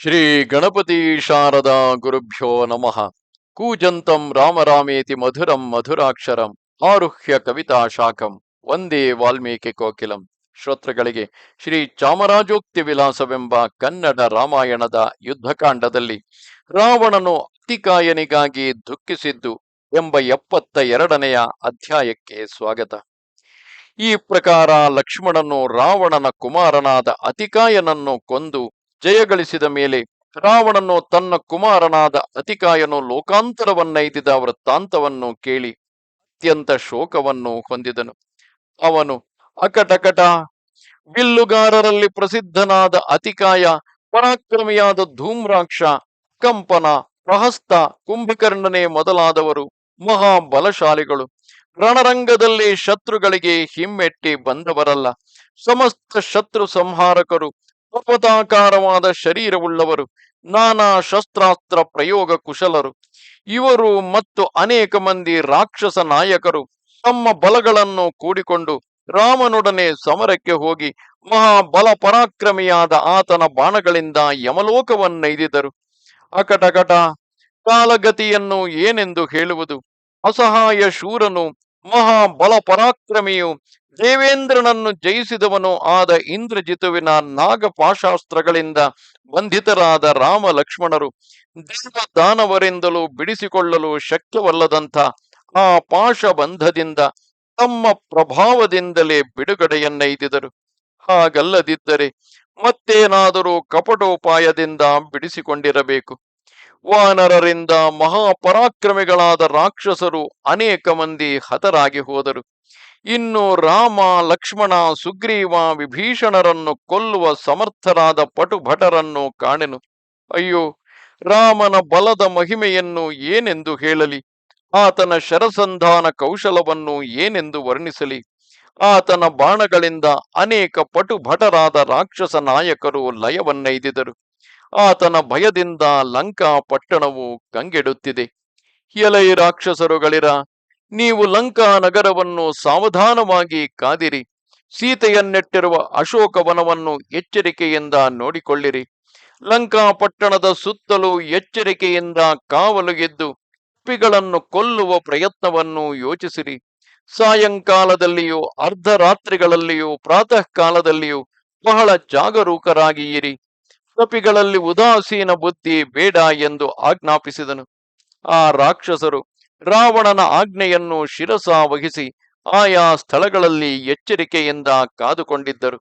ಶ್ರೀ ಗಣಪತಿ ಶಾರದಾ ಗುರುಭ್ಯೋ ನಮಃ. ಕೂಜಂತಂ ರಾಮರಾಮೇತಿ ಮಧುರಂ ಮಧುರಾಕ್ಷರಂ ಆರುಹ್ಯ ಕವಿತಾ ಶಾಖಂ. ವಂದೇ ವಾಲ್ಮೀಕಿ ಕೋಕಿಲಂ. ಶ್ರೋತೃಗಳಿಗೆ ಶ್ರೀ ಚಾಮರಾಜೋಕ್ತಿ ವಿಲಾಸವೆಂಬ ಕನ್ನಡ ರಾಮಾಯಣದ ಯುದ್ಧಕಾಂಡದಲ್ಲಿ ರಾವಣನು ಅತಿಕಾಯನಿಗಾಗಿ ದುಃಖಿಸಿದ್ದು ಎಂಬ ಎಪ್ಪತ್ತ ಎರಡನೆಯ ಅಧ್ಯಾಯಕ್ಕೆ ಸ್ವಾಗತ. ಈ ಪ್ರಕಾರ ಲಕ್ಷ್ಮಣನು ರಾವಣನ ಕುಮಾರನಾದ ಅತಿಕಾಯನನ್ನು ಕೊಂದು ಜಯಗಳಿಸಿದ ಮೇಲೆ ರಾವಣನು ತನ್ನ ಕುಮಾರನಾದ ಅತಿಕಾಯನು ಲೋಕಾಂತರವನ್ನೈದಿದ ವೃತ್ತಾಂತವನ್ನು ಕೇಳಿ ಅತ್ಯಂತ ಶೋಕವನ್ನು ಹೊಂದಿದನು. ಅವನು, ಅಕಟಕಟ ಬಿಲ್ಲುಗಾರರಲ್ಲಿ ಪ್ರಸಿದ್ಧನಾದ ಅತಿಕಾಯ, ಪರಾಕ್ರಮಿಯಾದ ಧೂಮ್ರಾಕ್ಷ, ಕಂಪನ, ಪ್ರಹಸ್ತ, ಕುಂಭಕರ್ಣನೆ ಮೊದಲಾದವರು, ಮಹಾಬಲಶಾಲಿಗಳು, ರಣರಂಗದಲ್ಲಿ ಶತ್ರುಗಳಿಗೆ ಹಿಮ್ಮೆಟ್ಟಿ ಬಂದವರಲ್ಲ, ಸಮಸ್ತ ಶತ್ರು ಸಂಹಾರಕರು ಪರ್ವತಾಕಾರವಾದ ಶರೀರವುಳ್ಳವರು, ನಾನಾ ಶಸ್ತ್ರಾಸ್ತ್ರ ಪ್ರಯೋಗ ಕುಶಲರು. ಇವರು ಮತ್ತು ಅನೇಕ ಮಂದಿ ರಾಕ್ಷಸ ನಾಯಕರು ತಮ್ಮ ಬಲಗಳನ್ನು ಕೂಡಿಕೊಂಡು ರಾಮನೊಡನೆ ಸಮರಕ್ಕೆ ಹೋಗಿ ಮಹಾಬಲ ಪರಾಕ್ರಮಿಯಾದ ಆತನ ಬಾಣಗಳಿಂದ ಯಮಲೋಕವನ್ನೈದಿದರು ಅಕಟಕಟ, ಕಾಲಗತಿಯನ್ನು ಏನೆಂದು ಹೇಳುವುದು? ಅಸಹಾಯ ಶೂರನು ಮಹಾಬಲ ಪರಾಕ್ರಮಿಯು ದೇವೇಂದ್ರನನ್ನು ಜಯಿಸಿದವನು ಆದ ಇಂದ್ರಜಿತುವಿನ ನಾಗಪಾಶಾಸ್ತ್ರಗಳಿಂದ ಬಂಧಿತರಾದ ರಾಮ ಲಕ್ಷ್ಮಣರು. ದೇವ ದಾನವರಿಂದಲೂ ಬಿಡಿಸಿಕೊಳ್ಳಲು ಶಕ್ಯವಲ್ಲದಂಥ ಆ ಪಾಶಬಂಧದಿಂದ ತಮ್ಮ ಪ್ರಭಾವದಿಂದಲೇ ಬಿಡುಗಡೆಯನ್ನೈದಿದರು. ಹಾಗಲ್ಲದಿದ್ದರೆ ಮತ್ತೇನಾದರೂ ಕಪಟೋಪಾಯದಿಂದ ಬಿಡಿಸಿಕೊಂಡಿರಬೇಕು. ವಾನರರಿಂದ ಮಹಾಪರಾಕ್ರಮಿಗಳಾದ ರಾಕ್ಷಸರು ಅನೇಕ ಮಂದಿ ಹತರಾಗಿ ಹೋದರು. ಇನ್ನು ರಾಮ, ಲಕ್ಷ್ಮಣ, ಸುಗ್ರೀವ ವಿಭೀಷಣರನ್ನು ಕೊಲ್ಲುವ ಸಮರ್ಥರಾದ ಪಟುಭಟರನ್ನು ಕಾಣೆನು. ಅಯ್ಯೋ, ರಾಮನ ಬಲದ ಮಹಿಮೆಯನ್ನು ಏನೆಂದು ಹೇಳಲಿ? ಆತನ ಶರಸಂಧಾನ ಕೌಶಲವನ್ನು ಏನೆಂದು ವರ್ಣಿಸಲಿ? ಆತನ ಬಾಣಗಳಿಂದ ಅನೇಕ ಪಟುಭಟರಾದ ರಾಕ್ಷಸ ನಾಯಕರು ಲಯವನ್ನೈದಿದರು. ಆತನ ಭಯದಿಂದ ಲಂಕಾ ಪಟ್ಟಣವು ಕಂಗೆಡುತ್ತಿದೆ. ಎಲೈ ರಾಕ್ಷಸರುಗಳಿರ ನೀವು ಲಂಕಾ ನಗರವನ್ನು ಸಾವಧಾನವಾಗಿ ಕಾದಿರಿ. ಸೀತೆಯನ್ನೆಟ್ಟಿರುವ ಅಶೋಕವನವನ್ನು ಎಚ್ಚರಿಕೆಯಿಂದ ನೋಡಿಕೊಳ್ಳಿರಿ. ಲಂಕಾ ಪಟ್ಟಣದ ಸುತ್ತಲೂ ಎಚ್ಚರಿಕೆಯಿಂದ ಕಾವಲು ಗೆದ್ದು ಪಿಗಳನ್ನು ಕೊಲ್ಲುವ ಪ್ರಯತ್ನವನ್ನು ಯೋಚಿಸಿರಿ. ಸಾಯಂಕಾಲದಲ್ಲಿಯೂ, ಅರ್ಧರಾತ್ರಿಗಳಲ್ಲಿಯೂ ಪ್ರಾತಃ ಕಾಲದಲ್ಲಿಯೂ ಬಹಳ ಜಾಗರೂಕರಾಗಿಯಿರಿ. ಇರಿ ಕಪಿಗಳಲ್ಲಿ ಉದಾಸೀನ ಬುದ್ಧಿ ಬೇಡ ಎಂದು ಆಜ್ಞಾಪಿಸಿದನು. ಆ ರಾಕ್ಷಸರು ರಾವಣನ ಆಜ್ಞೆಯನ್ನು ಶಿರಸ ವಹಿಸಿ ಆಯಾ ಸ್ಥಳಗಳಲ್ಲಿ ಎಚ್ಚರಿಕೆಯಿಂದ ಕಾದುಕೊಂಡಿದ್ದರು.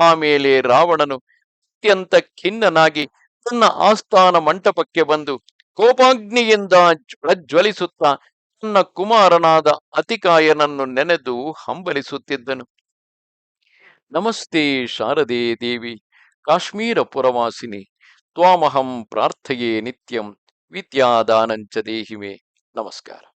ಆಮೇಲೆ ರಾವಣನು ಅತ್ಯಂತ ಖಿನ್ನನಾಗಿ ತನ್ನ ಆಸ್ಥಾನ ಮಂಟಪಕ್ಕೆ ಬಂದು ಕೋಪಾಗ್ನಿಯಿಂದ ಪ್ರಜ್ವಲಿಸುತ್ತಾ ತನ್ನ ಕುಮಾರನಾದ ಅತಿಕಾಯನನ್ನು ನೆನೆದು ಹಂಬಲಿಸುತ್ತಿದ್ದನು. ನಮಸ್ತೆ ಶಾರದೆ ದೇವಿ, ಕಾಶ್ಮೀರ ಪುರವಾಸಿನಿ, ತ್ವಾಮಹಂ ಪ್ರಾರ್ಥಯೇ ನಿತ್ಯಂ ವಿದ್ಯಾದಾನಂಚ ದೇಹಿಮೆ. Namaskar.